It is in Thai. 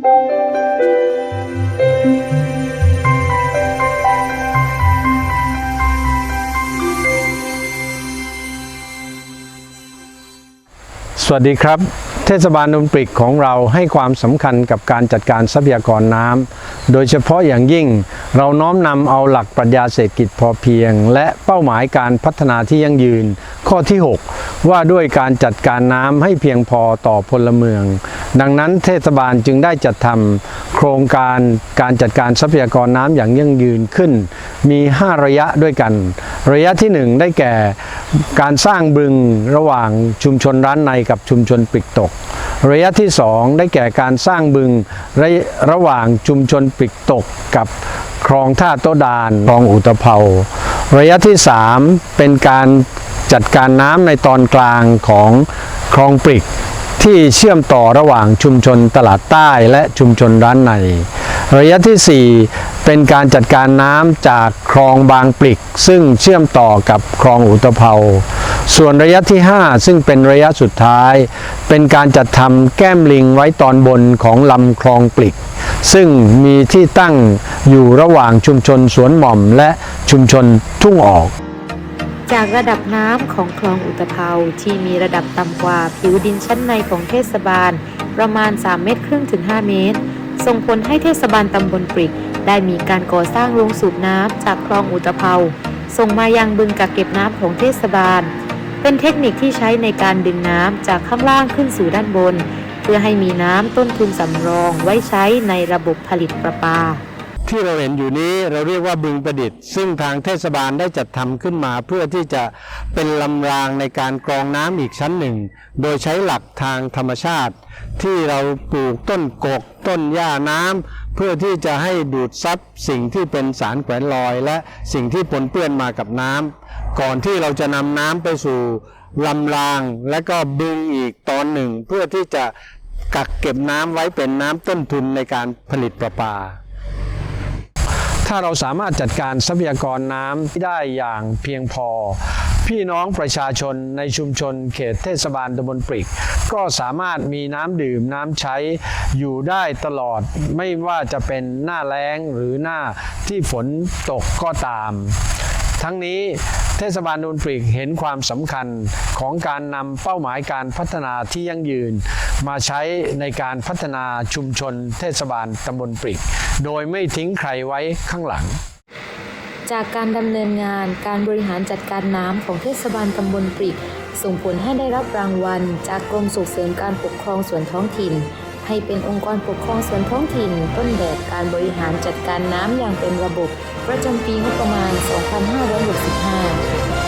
สวัสดีครับ เทศบาลนนปริกของเราให้ความสำคัญกับการจัดการทรัพยากรน้ำ โดยเฉพาะอย่างยิ่งเราน้อมนำเอาหลักปรัชญาเศรษฐกิจพอเพียง และเป้าหมายการพัฒนาที่ยั่งยืน ข้อที่ 6 ว่าด้วยการจัดการน้ำให้เพียงพอต่อพลเมือง ดังนั้นเทศบาลจึงได้จัดทำโครงการการจัดการทรัพยากรน้ำอย่างยั่งยืนขึ้น มี 5 ระยะด้วยกัน ระยะที่ 1 ได้แก่การสร้างบึงระหว่างชุมชนร้านในกับชุมชนปริกตก ระยะที่ 2 ได้แก่การสร้างบึงระระหว่างชุมชนปริกตกกับคลองท่าโตะดานคลองอุตภเปาระยะที่ 3 เป็นการจัดการน้ำในตอนกลางของคลองปริก ที่เชื่อมต่อระหว่างชุมชนตลาดใต้และชุมชนร้านใน ระยะทีสี่ 4 เป็นการจัดการน้ำจากคลองบางปลิก ซึ่งเชื่อมต่อกับคลองอุตภเปาส่วนระยะที่ 5 ซึ่งเป็นระยะสุดท้าย เป็นการจัดทำแก้มลิงไว้ตอนบนของลำคลองปลิก ซึ่งมีที่ตั้งอยู่ระหว่างชุมชนสวนหม่อมและชุมชนทุ่งออก จากระดับน้ำของคลองอุตภเปาที่มีระดับต่ำกว่าผิวดินชั้นในของเทศบาล ประมาณ 3 เมตรครึ่งถึง 5 เมตร ส่งผลให้เทศบาลตำบลปริก ได้มีการก่อสร้างโรงสูบน้ำจากคลองอุตภเปาส่งมายังบึงกักเก็บน้ำของเทศบาล เป็นเทคนิคที่ใช้ในการดึงน้ำจากข้างล่างขึ้นสู่ด้านบน เพื่อให้มีน้ำต้นทุนสำรองไว้ใช้ในระบบผลิตประปา ที่เราเห็นอยู่นี้เราเรียกว่าบึงประดิษฐ์ ซึ่งทางเทศบาลได้จัดทำขึ้นมา เพื่อที่จะเป็นลำรางในการกรองน้ำอีกชั้นหนึ่ง โดยใช้หลักทางธรรมชาติ ที่เราปลูกต้นกก ต้นหญ้าน้ำเพื่อที่จะให้ดูดซับสิ่งที่เป็นสารแขวนลอย และสิ่งที่ปนเปื้อนมากับน้ำก่อนที่เราจะนำน้ำไปสู่ลำรางและก็บึงอีกตอนหนึ่ง เพื่อที่จะกักเก็บน้ำไว้เป็นน้ำต้นทุนในการผลิตประปา ถ้าเราสามารถจัดการทรัพยากรน้ำได้อย่างเพียงพอ พี่น้องประชาชนในชุมชนเขตเทศบาลตำบลปริก ก็สามารถมีน้ำดื่มน้ำใช้อยู่ได้ตลอด ไม่ว่าจะเป็นหน้าแล้งหรือหน้าที่ฝนตกก็ตาม ทั้งนี้เทศบาลนูนปริกเห็นความสำคัญของการนำเป้าหมายการพัฒนาที่ยั่งยืน มาใช้ในการพัฒนาชุมชนเทศบาลตำบลปริก โดยไม่ทิ้งใครไว้ข้างหลัง จากการดำเนินงานการบริหารจัดการน้ำของเทศบาลตำบลปริก ส่งผลให้ได้รับรางวัล จากกรมส่งเสริมการปกครองส่วนท้องถิ่น ให้เป็นองค์กรปกครองส่วนท้องถิ่น ต้นแบบการบริหารจัดการน้ำอย่างเป็นระบบ ประจำปีงบประมาณ 2565